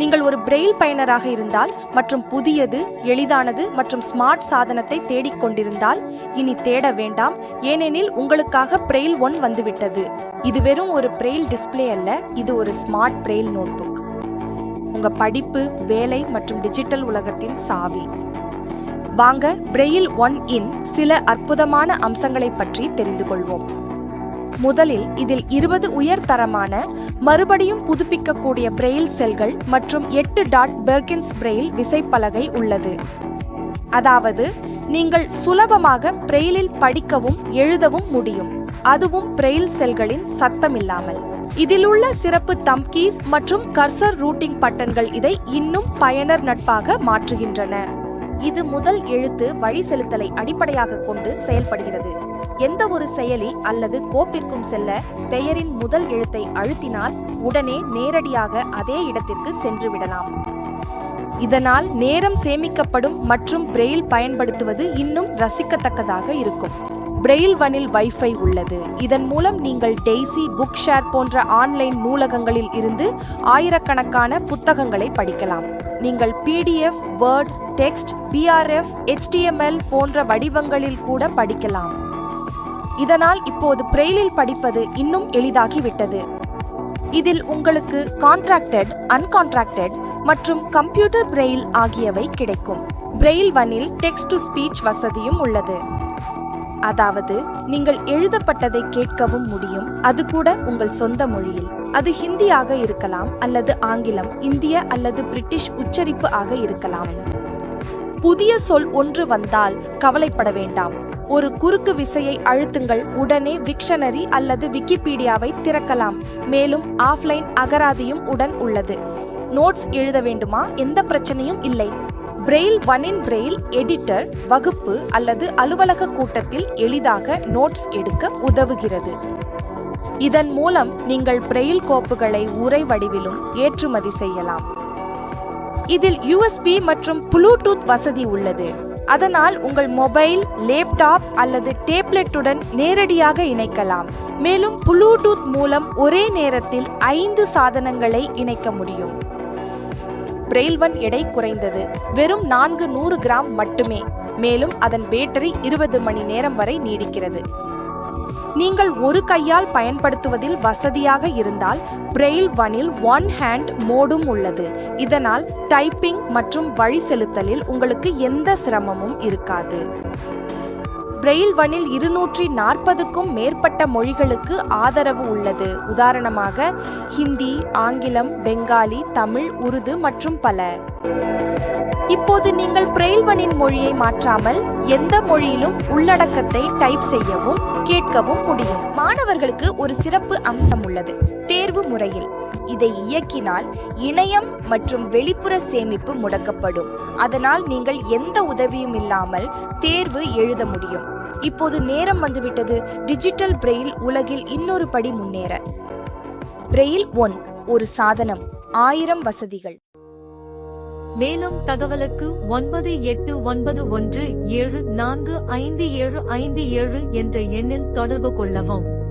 நீங்கள் ஒரு பிரெயில் பயனராக இருந்தால் மற்றும் புதியது எளிதானது மற்றும் ஸ்மார்ட் சாதனத்தை தேடிக் கொண்டிருந்தால் இனி தேட வேண்டாம். ஏனெனில் உங்களுக்காக பிரெயில் ஒன் வந்துவிட்டது. இது வெறும் ஒரு பிரெயில் டிஸ்ப்ளே அல்ல இது ஒரு ஸ்மார்ட் பிரெயில் நோட்புக் உங்க படிப்பு வேலை மற்றும் டிஜிட்டல் உலகத்தின் சாவி. வாங்க பிரெயில் ஒன் இன் சில அற்புதமான அம்சங்களை பற்றி தெரிந்து கொள்வோம். முதலில் இதில் இருபது உயர்தரமான மறுபடியும் புதுப்பிக்கக்கூடிய பிரெயில் செல்கள் மற்றும் எட்டு டாட் பெர்கின்ஸ் பிரெயில் விசைப்பலகை உள்ளது. அதாவது நீங்கள் சுலபமாக பிரெயிலில் படிக்கவும் எழுதவும் முடியும். அதுவும் பிரெயில் செல்களின் சத்தமில்லாமல். இதில் உள்ள சிறப்பு தம்கீஸ் மற்றும் கர்சர் ரூட்டிங் பட்டன்கள் இதை இன்னும் பயனர் நட்பாக மாற்றுகின்றன. இது முதல் எழுத்து வழி செலுத்தலை அடிப்படையாக கொண்டு செயல்படுகிறது. எந்த ஒரு செயலி அல்லது கோப்பிற்கும் செல்ல பெயரின் முதல் எழுத்தை அழுத்தினால் உடனே நேரடியாக அதே இடத்திற்கு சென்று விடலாம். இதனால் நேரம் சேமிக்கப்படும் மற்றும் பிரெயில் பயன்படுத்துவது இன்னும் ரசிக்கத்தக்கதாக இருக்கும். பிரெயில் வனில் வைஃபை உள்ளது. இதன் மூலம் நீங்கள் டெய்ஸி புக் ஷேர் போன்ற ஆன்லைன் நூலகங்களில் இருந்து ஆயிரக்கணக்கான புத்தகங்களை படிக்கலாம். நீங்கள் PDF word text BRF HTML போன்ற வடிவங்களில் கூட படிக்கலாம். இதனால் இப்போது பிரெயிலில் படிப்பது இன்னும் எளிதாகிவிட்டது. இதில் உங்களுக்கு கான்ட்ராக்டட் அன்கான்ட்ராக்டட் மற்றும் கம்ப்யூட்டர் பிரெயில் ஆகியவை கிடைக்கும். பிரெயில் வனில் டெக்ஸ்ட் டு ஸ்பீச் வசதியும் உள்ளது. அதாவது நீங்கள் எழுதப்பட்டதை கேட்கவும் முடியும். அது கூட உங்கள் சொந்த மொழியில். அது ஹிந்தியாக இருக்கலாம் அல்லது ஆங்கிலம் இந்திய அல்லது பிரிட்டிஷ் உச்சரிப்பு ஆக இருக்கலாம். புதிய சொல் ஒன்று வந்தால் கவலைப்பட வேண்டாம். ஒரு குறுக்கு விசையை அழுத்துங்கள். உடனே விக்ஷனரி அல்லது விக்கிபீடியாவை திறக்கலாம். மேலும் ஆஃப்லைன் அகராதியும் உடன் உள்ளது. நோட்ஸ் எழுத வேண்டுமா? எந்த பிரச்சனையும் இல்லை. பிரெயில் இன் பிரெயில் எடிட்டர் வகுப்பு அல்லது அலுவலக கூட்டத்தில் எளிதாக நோட்ஸ் எடுக்க உதவுகிறது. இதன் மூலம் நீங்கள் பிரெயில் கோப்புகளை உரை வடிவிலும் ஏற்றுமதி செய்யலாம். இதில் யூஎஸ்பி மற்றும் ப்ளூடூத் வசதி உள்ளது. அதனால் உங்கள் மொபைல் லேப்டாப் அல்லது டேப்லெட்டுடன் நேரடியாக இணைக்கலாம். மேலும் ப்ளூடூத் மூலம் ஒரே நேரத்தில் ஐந்து சாதனங்களை இணைக்க முடியும். பிரெயில்வன் எடை குறைந்தது. வெறும் நான்கு நூறு கிராம் மட்டுமே. மேலும் அதன் பேட்டரி இருபது மணி நேரம் வரை நீடிக்கிறது. நீங்கள் ஒரு கையால் பயன்படுத்துவதில் வசதியாக இருந்தால் பிரெயில் வனில் ஒன் ஹேண்ட் மோடும் உள்ளது. இதனால் டைப்பிங் மற்றும் வழி செலுத்தலில் உங்களுக்கு எந்த சிரமமும் இருக்காது. பிரெயில் வனில் இருநூற்றி நாற்பதுக்கும் மேற்பட்ட மொழிகளுக்கு ஆதரவு உள்ளது. உதாரணமாக ஹிந்தி ஆங்கிலம் பெங்காலி தமிழ் உருது மற்றும் பல. இப்போது நீங்கள் பிரெயில்வனின் மொழியை மாற்றாமல் எந்த மொழியிலும் உள்ளடக்கத்தை டைப் செய்யவும் கேட்கவும் முடியும். மாணவர்களுக்கு ஒரு சிறப்பு அம்சம் உள்ளது. தேர்வு முறையில். இதை இயக்கினால் இணையம் மற்றும் வெளிப்புற சேமிப்பு முடக்கப்படும். அதனால் நீங்கள் எந்த உதவியும் இல்லாமல் தேர்வு எழுத முடியும். இப்போது நேரம் வந்துவிட்டது. டிஜிட்டல் பிரெயில் உலகில் இன்னொரு படி முன்னேற. Braille one. ஒரு சாதனம். ஆயிரம் வசதிகள். மேலும் தகவலுக்கு ஒன்பது எட்டு ஒன்பது ஒன்று ஏழு நான்கு ஐந்து ஏழு ஐந்து ஏழு என்ற எண்ணில் தொடர்பு கொள்ளவும்.